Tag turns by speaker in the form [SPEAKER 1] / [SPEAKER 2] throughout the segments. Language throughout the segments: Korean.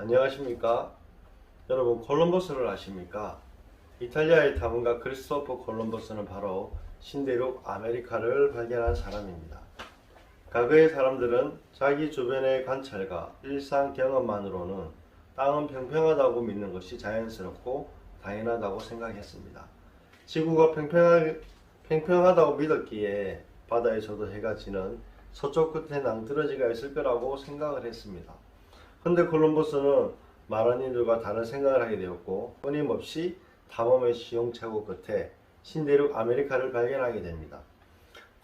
[SPEAKER 1] 안녕하십니까? 여러분 콜럼버스를 아십니까? 이탈리아의 탐험가 크리스토퍼 콜럼버스는 바로 신대륙 아메리카를 발견한 사람입니다. 과거의 사람들은 자기 주변의 관찰과 일상 경험만으로는 땅은 평평하다고 믿는 것이 자연스럽고 당연하다고 생각했습니다. 지구가 평평하, 평평하다고 믿었기에 바다에서도 해가 지는 서쪽 끝에 낭떠러지가 있을 거라고 생각을 했습니다. 근데 콜럼버스는 마라니들과 다른 생각을 하게 되었고 끊임없이 탐험의 시용착오 끝에 신대륙 아메리카를 발견하게 됩니다.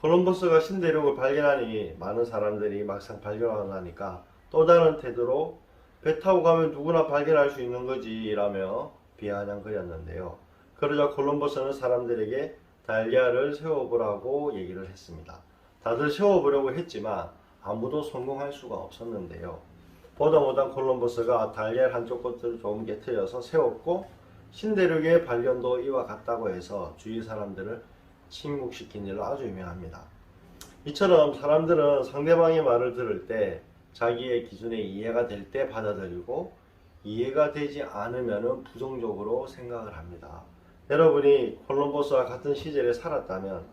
[SPEAKER 1] 콜럼버스가 신대륙을 발견하니 많은 사람들이 막상 발견하고 나니까 또 다른 태도로 배 타고 가면 누구나 발견할 수 있는 거지 라며 비아냥거렸는데요. 그러자 콜럼버스는 사람들에게 달리아를 세워보라고 얘기를 했습니다. 다들 세워보려고 했지만 아무도 성공할 수가 없었는데요. 보다 못한 콜럼버스가 달리아 한쪽 끝을 좀 깨트려서 세웠고 신대륙의 발견도 이와 같다고 해서 주위 사람들을 침묵시킨 일로 아주 유명합니다. 이처럼 사람들은 상대방의 말을 들을 때 자기의 기준에 이해가 될 때 받아들이고 이해가 되지 않으면 부정적으로 생각을 합니다. 여러분이 콜럼버스와 같은 시절에 살았다면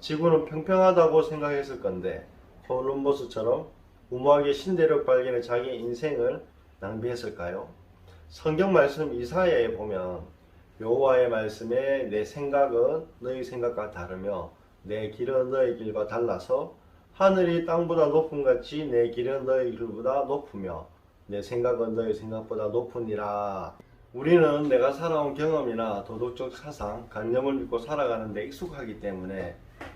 [SPEAKER 1] 지구는 평평하다고 생각했을 건데 콜럼버스처럼 무모하게 신대륙 발견에 자기 인생을 낭비했을까요? 성경 말씀 이사야에 보면 여호와의 말씀에 내 생각은 너희 생각과 다르며 내 길은 너희 길과 달라서 하늘이 땅보다 높음 같이 내 길은 너희 길보다 높으며 내 생각은 너희 생각보다 높으니라. 우리는 내가 살아온 경험이나 도덕적 사상, 관념을 믿고 살아가는 데 익숙하기 때문에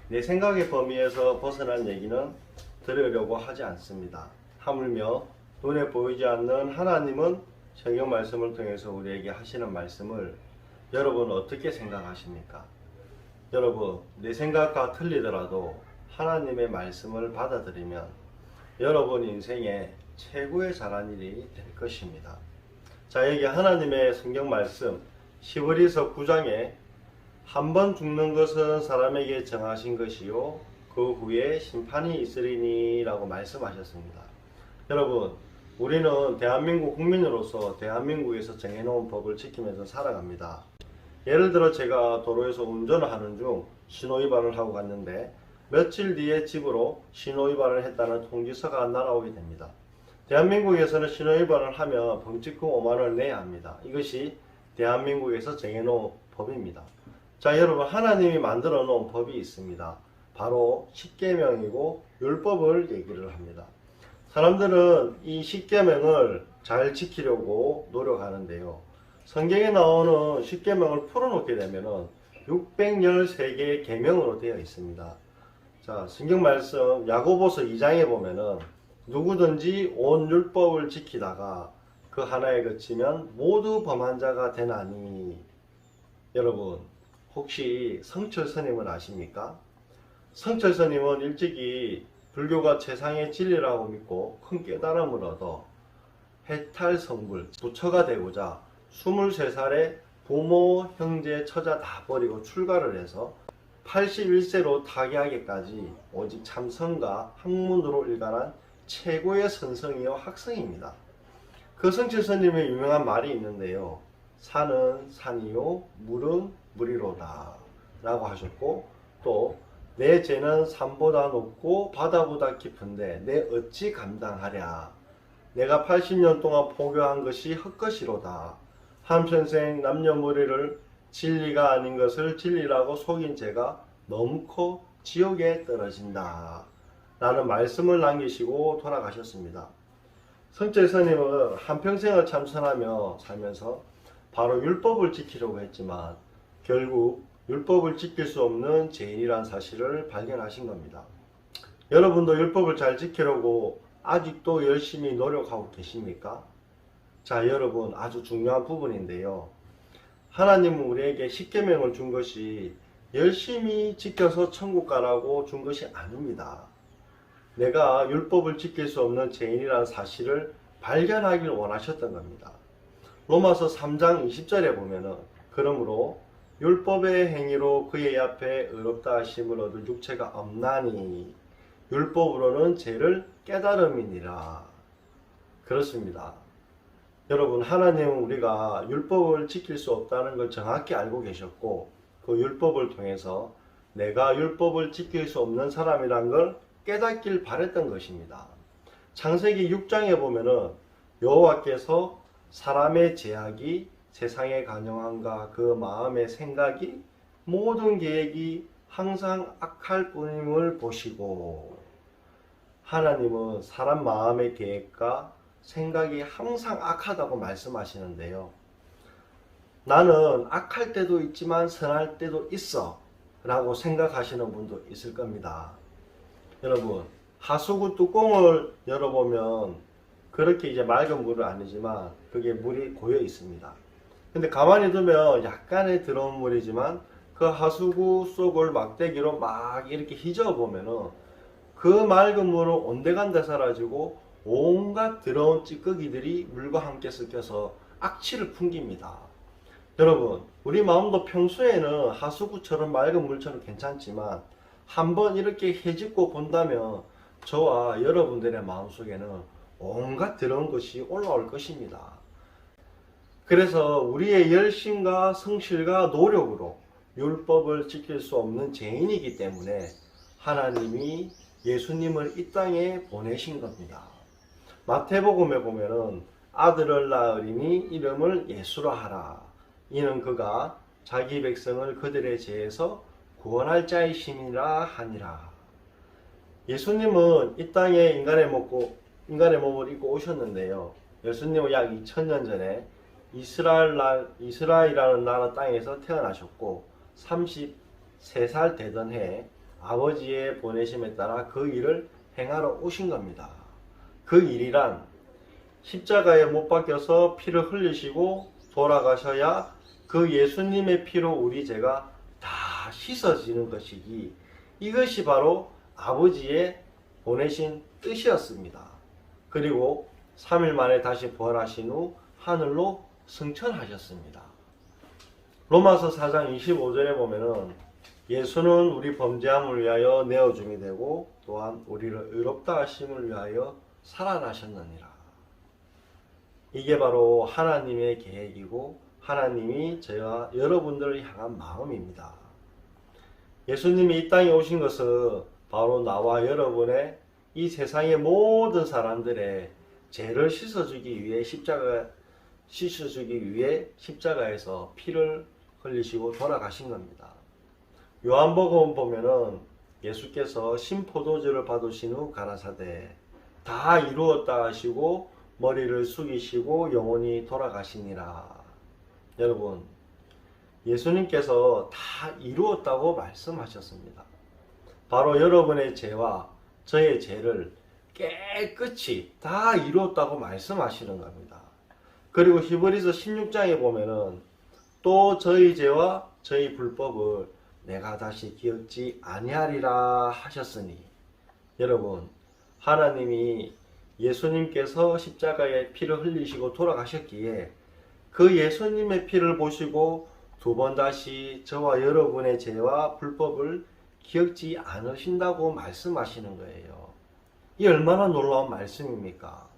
[SPEAKER 1] 내 생각의 범위에서 벗어난 얘기는 들으려고 하지 않습니다. 하물며 눈에 보이지 않는 하나님은 성경 말씀을 통해서 우리에게 하시는 말씀을 여러분 어떻게 생각하십니까? 여러분, 내 생각과 틀리더라도 하나님의 말씀을 받아들이면 여러분 인생에 최고의 잘한 일이 될 것입니다. 자, 여기 하나님의 성경 말씀 10월에서 9장에 한 번 죽는 것은 사람에게 정하신 것이요 그 후에 심판이 있으리니라고 말씀하셨습니다. 여러분, 우리는 대한민국 국민으로서 대한민국에서 정해놓은 법을 지키면서 살아갑니다. 예를 들어 제가 도로에서 운전을 하는 중 신호위반을 하고 갔는데 며칠 뒤에 집으로 신호위반을 했다는 통지서가 날아오게 됩니다. 대한민국에서는 신호위반을 하면 범칙금 5만원을 내야 합니다. 이것이 대한민국에서 정해놓은 법입니다. 자 여러분 하나님이 만들어 놓은 법이 있습니다. 바로 십계명이고 율법을 얘기를 합니다. 사람들은 이 십계명을 잘 지키려고 노력하는데요. 성경에 나오는 십계명을 풀어놓게 되면은 613개의 계명으로 되어 있습니다. 자, 성경 말씀 야고보서 2장에 보면은 누구든지 온 율법을 지키다가 그 하나에 그치면 모두 범한 자가 되나니 여러분 혹시 성철 스님을 아십니까? 성철 스님은 일찍이 불교가 최상의 진리라고 믿고 큰 깨달음을 얻어 해탈 성불 부처가 되고자 23살에 부모, 형제, 처자 다 버리고 출가를 해서 81세로 타계하기까지 오직 참선과 학문으로 일관한 최고의 선성이요 학성입니다. 그 성철 스님의 유명한 말이 있는데요. 산은 산이요, 물은 물이로다. 라고 하셨고, 또, 내 죄는 산보다 높고 바다보다 깊은데 내 어찌 감당하랴. 내가 80년 동안 포교한 것이 헛것이로다. 한평생 남녀무리를 진리가 아닌 것을 진리라고 속인 죄가 넘고 지옥에 떨어진다. 라는 말씀을 남기시고 돌아가셨습니다. 성철 스님은 한평생을 참선하며 살면서 바로 율법을 지키려고 했지만 결국 율법을 지킬 수 없는 죄인이란 사실을 발견하신 겁니다. 여러분도 율법을 잘 지키려고 아직도 열심히 노력하고 계십니까? 자, 여러분 아주 중요한 부분인데요. 하나님은 우리에게 십계명을 준 것이 열심히 지켜서 천국 가라고 준 것이 아닙니다. 내가 율법을 지킬 수 없는 죄인이라는 사실을 발견하길 원하셨던 겁니다. 로마서 3장 20절에 보면은 그러므로 율법의 행위로 그의 앞에 의롭다 하심을 얻을 육체가 없나니 율법으로는 죄를 깨달음이니라. 그렇습니다. 여러분, 하나님은 우리가 율법을 지킬 수 없다는 걸 정확히 알고 계셨고, 그 율법을 통해서 내가 율법을 지킬 수 없는 사람이란 걸 깨닫길 바랬던 것입니다. 창세기 6장에 보면은 여호와께서 사람의 제약이 세상의 간용함과 그 마음의 생각이 모든 계획이 항상 악할 뿐임을 보시고 하나님은 사람 마음의 계획과 생각이 항상 악하다고 말씀하시는데요. 나는 악할 때도 있지만 선할 때도 있어 라고 생각하시는 분도 있을 겁니다. 여러분, 하수구 뚜껑을 열어보면 그렇게 이제 맑은 물은 아니지만 그게 물이 고여 있습니다. 근데 가만히 두면 약간의 더러운 물이지만 그 하수구 속을 막대기로 막 이렇게 휘저어 보면은 그 맑은 물은 온데간데 사라지고 온갖 더러운 찌꺼기들이 물과 함께 섞여서 악취를 풍깁니다. 여러분, 우리 마음도 평소에는 하수구처럼 맑은 물처럼 괜찮지만 한번 이렇게 헤집고 본다면 저와 여러분들의 마음속에는 온갖 더러운 것이 올라올 것입니다. 그래서 우리의 열심과 성실과 노력으로 율법을 지킬 수 없는 죄인이기 때문에 하나님이 예수님을 이 땅에 보내신 겁니다. 마태복음에 보면은 아들을 낳으리니 이름을 예수라 하라. 이는 그가 자기 백성을 그들의 죄에서 구원할 자이심이라 하니라. 예수님은 이 땅에 인간의 먹고 인간의 몸을 입고 오셨는데요. 예수님은 약 2000년 전에 이스라엘 나, 이스라엘이라는 나라 땅에서 태어나셨고 33살 되던 해 아버지의 보내심에 따라 그 일을 행하러 오신 겁니다. 그 일이란 십자가에 못 박혀서 피를 흘리시고 돌아가셔야 그 예수님의 피로 우리 죄가 다 씻어지는 것이기 이것이 바로 아버지의 보내신 뜻이었습니다. 그리고 3일 만에 다시 부활하신 후 하늘로 승천하셨습니다. 로마서 4장 25절에 보면은 예수는 우리 범죄함을 위하여 내어줌이 되고 또한 우리를 의롭다 하심을 위하여 살아나셨느니라. 이게 바로 하나님의 계획이고 하나님이 저와 여러분들을 향한 마음입니다. 예수님이 이 땅에 오신 것은 바로 나와 여러분의 이 세상의 모든 사람들의 죄를 씻어주기 위해 십자가 씻어주기 위해 십자가에서 피를 흘리시고 돌아가신 겁니다. 요한복음 보면은 예수께서 신포도주를 받으신 후 가라사대 다 이루었다 하시고 머리를 숙이시고 영원히 돌아가시니라. 여러분, 예수님께서 다 이루었다고 말씀하셨습니다. 바로 여러분의 죄와 저의 죄를 깨끗이 다 이루었다고 말씀하시는 겁니다. 그리고 히브리서 16장에 보면은 또 저희 죄와 저희 불법을 내가 다시 기억지 아니하리라 하셨으니 여러분 하나님이 예수님께서 십자가에 피를 흘리시고 돌아가셨기에 그 예수님의 피를 보시고 두 번 다시 저와 여러분의 죄와 불법을 기억지 않으신다고 말씀하시는 거예요. 이 얼마나 놀라운 말씀입니까?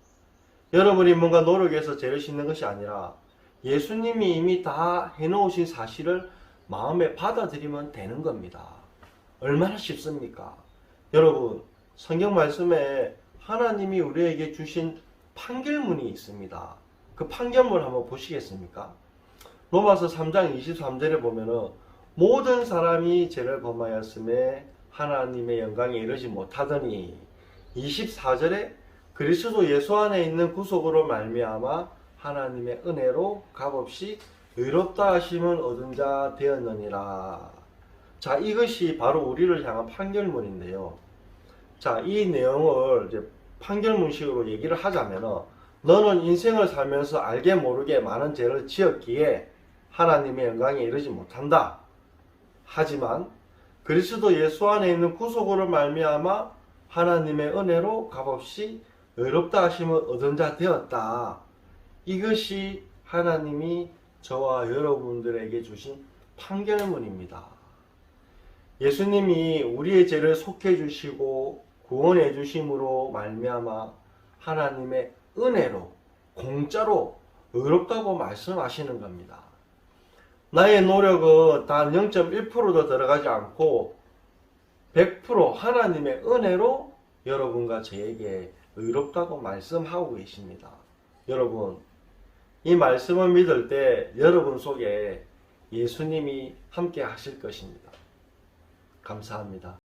[SPEAKER 1] 여러분이 뭔가 노력해서 죄를 씻는 것이 아니라 예수님이 이미 다 해놓으신 사실을 마음에 받아들이면 되는 겁니다. 얼마나 쉽습니까? 여러분, 성경 말씀에 하나님이 우리에게 주신 판결문이 있습니다. 그 판결문 한번 보시겠습니까? 로마서 3장 23절에 보면은 모든 사람이 죄를 범하였음에 하나님의 영광에 이르지 못하더니 24절에 그리스도 예수 안에 있는 구속으로 말미암아 하나님의 은혜로 값없이 의롭다 하심을 얻은 자 되었느니라. 자, 이것이 바로 우리를 향한 판결문인데요. 자, 이 내용을 이제 판결문식으로 얘기를 하자면은 너는 인생을 살면서 알게 모르게 많은 죄를 지었기에 하나님의 영광에 이르지 못한다. 하지만 그리스도 예수 안에 있는 구속으로 말미암아 하나님의 은혜로 값없이 의롭다 하심을 얻은 자 되었다. 이것이 하나님이 저와 여러분들에게 주신 판결문입니다. 예수님이 우리의 죄를 속해 주시고 구원해 주심으로 말미암아 하나님의 은혜로 공짜로 의롭다고 말씀하시는 겁니다. 나의 노력은 단 0.1%도 들어가지 않고 100% 하나님의 은혜로 여러분과 저에게 의롭다고 말씀하고 계십니다. 여러분, 이 말씀을 믿을 때 여러분 속에 예수님이 함께 하실 것입니다. 감사합니다.